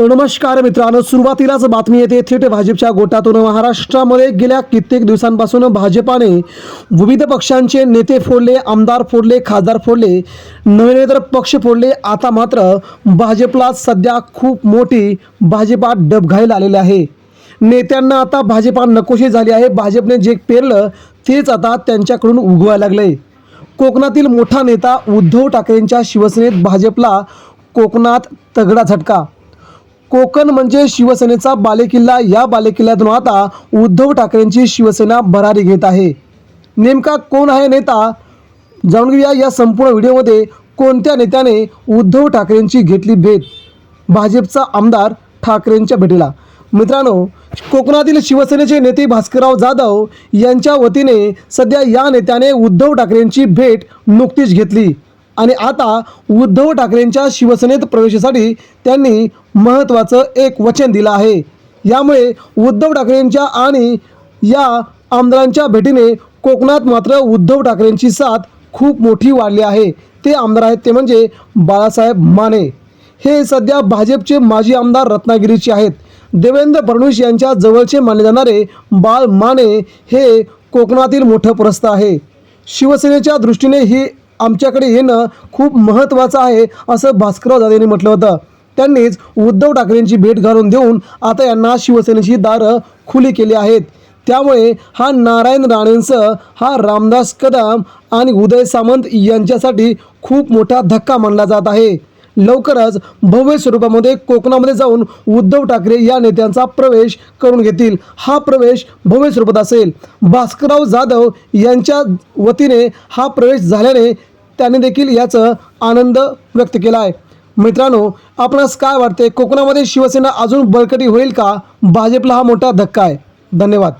नमस्कार मित्रांनो सुरुवातीलाच बातमी येते थेट भाजपच्या गोटातून महाराष्ट्रामध्ये. गेल्या कित्येक दिवसांपासून भाजपाने विविध पक्षांचे नेते फोडले आमदार फोडले खासदार फोडले नव्हे तर पक्ष फोडले. आता मात्र भाजपला सध्या खूप मोठी भाजपा डबघाईला आलेले आहे. नेत्यांना आता भाजपा नकोशी झाली आहे. भाजपने जे पेरलं तेच आता त्यांच्याकडून उगवायला लागलंय. कोकणातील मोठा नेता उद्धव ठाकरेंच्या शिवसेनेत भाजपला कोकणात तगडा झटका कोकण म्हणजे शिवसेनेचा बालेकिल्ला. या बालेकिल्ल्यातून आता उद्धव ठाकरेंची शिवसेना भरारी घेत आहे. नेमका कोण आहे नेता? जाणून घेऊया या संपूर्ण व्हिडिओमध्ये कोणत्या नेत्याने उद्धव ठाकरेंची घेतली भेट? भाजपचा आमदार ठाकरेंच्या भेटीला. मित्रांनो कोकणातील शिवसेनेचे नेते भास्करराव जाधव यांच्या वतीने सध्या या नेत्याने उद्धव ठाकरेंची भेट नुकतीच घेतली. आणि आता उद्धव ठाकरेंच्या शिवसेनेत प्रवेशासाठी त्यांनी महत्त्वाचं एक वचन दिलं आहे. यामुळे उद्धव ठाकरेंच्या आणि या आमदारांच्या भेटीने कोकणात मात्र उद्धव ठाकरेंची साथ खूप मोठी वाढली आहे. ते आमदार आहेत ते म्हणजे बाळासाहेब माने. हे सध्या भाजपचे माजी आमदार रत्नागिरीचे आहेत. देवेंद्र फडणवीस यांच्या जवळचे मानले जाणारे बाळ माने हे कोकणातील मोठं प्रस्थ आहे. शिवसेनेच्या दृष्टीने ही आमच्याकडे येणं खूप महत्त्वाचं आहे असं भास्करराव जाधव यांनी म्हटलं होतं. त्यांनीच उद्धव ठाकरेंची भेट घालून देऊन आता यांना शिवसेनेची दारं खुली केली आहेत. त्यामुळे हा नारायण राणेंसह हा रामदास कदम आणि उदय सामंत यांच्यासाठी खूप मोठा धक्का मानला जात आहे. लवकरच भव्य स्वरूपामध्ये कोकणामध्ये जाऊन उद्धव ठाकरे या नेत्यांचा प्रवेश करून घेतील. हा प्रवेश भव्य स्वरूपात असेल. भास्करराव जाधव यांच्या वतीने हा प्रवेश झाल्याने त्याने देखील याचं आनंद व्यक्त केला आहे. मित्रांनो आपणास काय वाटते कोकणामध्ये शिवसेना अजून बळकटी होईल का? भाजपला हा मोठा धक्का आहे. धन्यवाद.